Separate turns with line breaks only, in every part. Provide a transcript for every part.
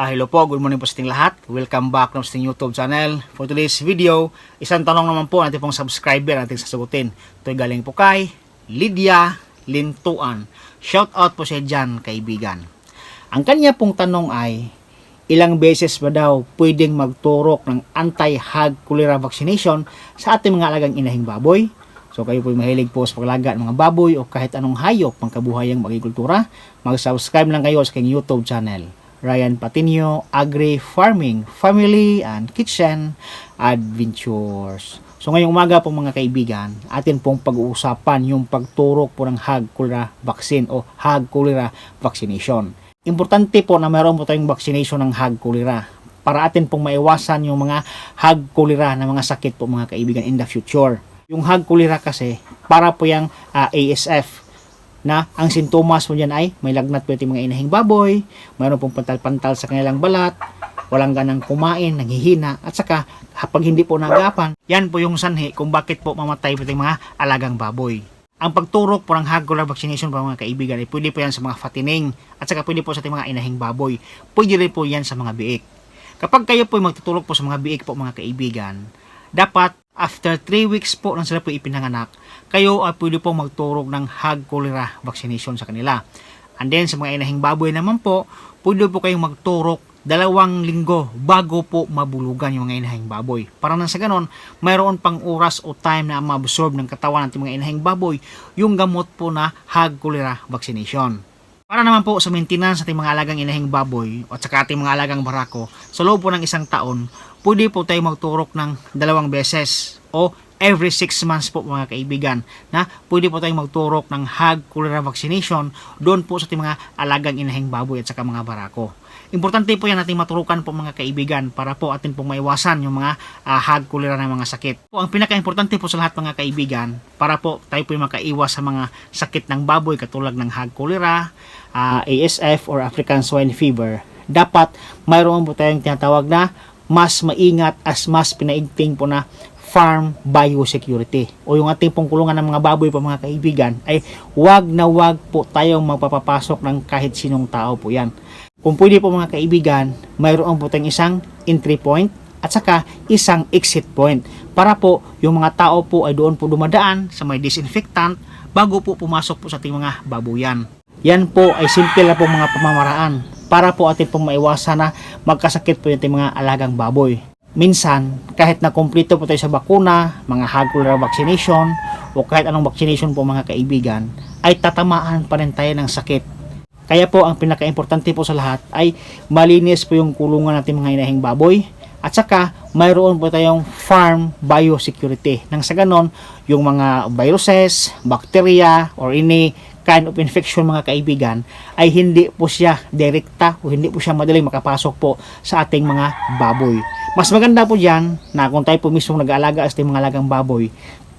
Ah, hello po, good morning po sa ating lahat. Welcome back na sa ating YouTube channel. For today's video, isang tanong naman po natin pong subscriber natin sasagutin. Ito'y galing po kay Lydia Lintuan. Shout out po siya dyan, kaibigan. Ang kanya pong tanong ay, ilang beses ba daw pwedeng magturok ng anti-hog cholera vaccination sa ating mga alagang inahing baboy? So kayo po mahilig po sa paglaga ng mga baboy o kahit anong hayop pangkabuhayang agrikultura, mag-subscribe lang kayo sa aking YouTube channel. Ryan Patinio, Agri Farming, Family and Kitchen Adventures. So ngayong umaga po mga kaibigan, atin pong pag-uusapan yung pagturok po ng hog cholera vaccine o hog cholera vaccination. Importante po na mayroon po tayong vaccination ng hog cholera para atin pong maiwasan yung mga hog cholera na mga sakit po mga kaibigan in the future. Yung hog cholera kasi para po yung ah, ASF na ang sintomas mo dyan ay may lagnat po yung mga inahing baboy, mayroon pong pantal-pantal sa kanilang balat, walang ganang kumain, nanghihina, at saka kapag hindi po nagapan, yan po yung sanhi kung bakit po mamatay po yung mga alagang baboy. Ang pagturok po ng cholera vaccination po mga kaibigan ay pwede po yan sa mga fatining at saka pwede po sa ating mga inahing baboy. Pwede rin po yan sa mga biik. Kapag kayo po magtutulog po sa mga biik po mga kaibigan, dapat after 3 weeks po nang sila po ipinanganak, kayo ay pwede po magturok ng hog cholera vaccination sa kanila. And then sa mga inahing baboy naman po, pwede po kayong magturok dalawang linggo bago po mabulugan yung mga inahing baboy. Para nang sa ganon, mayroon pang oras o time na ma-absorb ng katawan ng mga inahing baboy yung gamot po na hog cholera vaccination. Para naman po sa maintenance ating mga alagang inahing baboy at saka ating mga alagang barako, sa loob po ng isang taon, pwede po tayo magturok ng dalawang beses o every 6 months po mga kaibigan na pwede po tayong magturok ng hog cholera vaccination doon po sa ating mga alagang inahing baboy at saka mga barako. Importante po yan nating maturukan po mga kaibigan para po atin pong maiwasan yung mga uh, hog cholera na mga sakit. Po, ang pinaka-importante po sa lahat mga kaibigan para po tayo po makaiwas sa mga sakit ng baboy katulad ng hog cholera, uh, ASF or African swine fever. Dapat mayroon po tayong tinatawag na mas maingat as mas pinaigting po na farm biosecurity o yung ating pong kulungan ng mga baboy po mga kaibigan ay wag na wag po tayong magpapapasok ng kahit sinong tao po yan. Kung pwede po mga kaibigan, mayroon po tayong isang entry point at saka isang exit point para po yung mga tao po ay doon po dumadaan sa may disinfectant bago po pumasok po sa ating mga babuyan. Yan po ay simple na po mga pamamaraan para po atin pong maiwasan na magkasakit po yung ating mga alagang baboy. Minsan, kahit na kumpleto po tayo sa bakuna, mga hog cholera vaccination, o kahit anong vaccination po mga kaibigan, ay tatamaan pa rin tayo ng sakit. Kaya po, ang pinaka-importante po sa lahat ay malinis po yung kulungan natin mga inahing baboy, at saka mayroon po tayong farm biosecurity. Nang sa ganon, yung mga viruses, bacteria, or any kind of infection mga kaibigan ay hindi po siya direkta o hindi po siya madaling makapasok po sa ating mga baboy. Mas maganda po dyan na kung tayo po mismo nag-aalaga sa mga alagang baboy,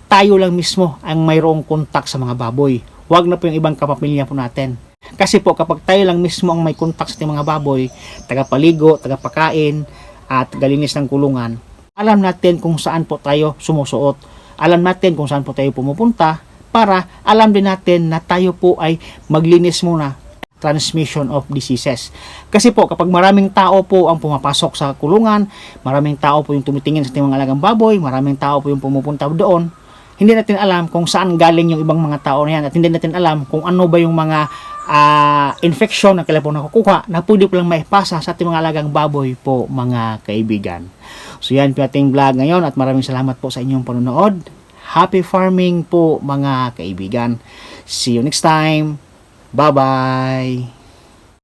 tayo lang mismo ang mayroong kontak sa mga baboy. Huwag na po yung ibang kapamilya po natin. Kasi po kapag tayo lang mismo ang may kontak sa mga baboy, tagapaligo, tagapakain, at galinis ng kulungan, alam natin kung saan po tayo sumusuot. Alam natin kung saan po tayo pumupunta para alam din natin na tayo po ay maglinis muna transmission of diseases. Kasi po, kapag maraming tao po ang pumapasok sa kulungan, maraming tao po yung tumitingin sa ating mga alagang baboy, maraming tao po yung pumupunta doon, hindi natin alam kung saan galing yung ibang mga tao na yan at hindi natin alam kung ano ba yung mga uh, infection na kailan po nakukuha na pwede po lang maipasa sa ating mga alagang baboy po mga kaibigan. So yan po ating vlog ngayon at maraming salamat po sa inyong panonood. Happy farming po mga kaibigan. See you next time. Bye-bye.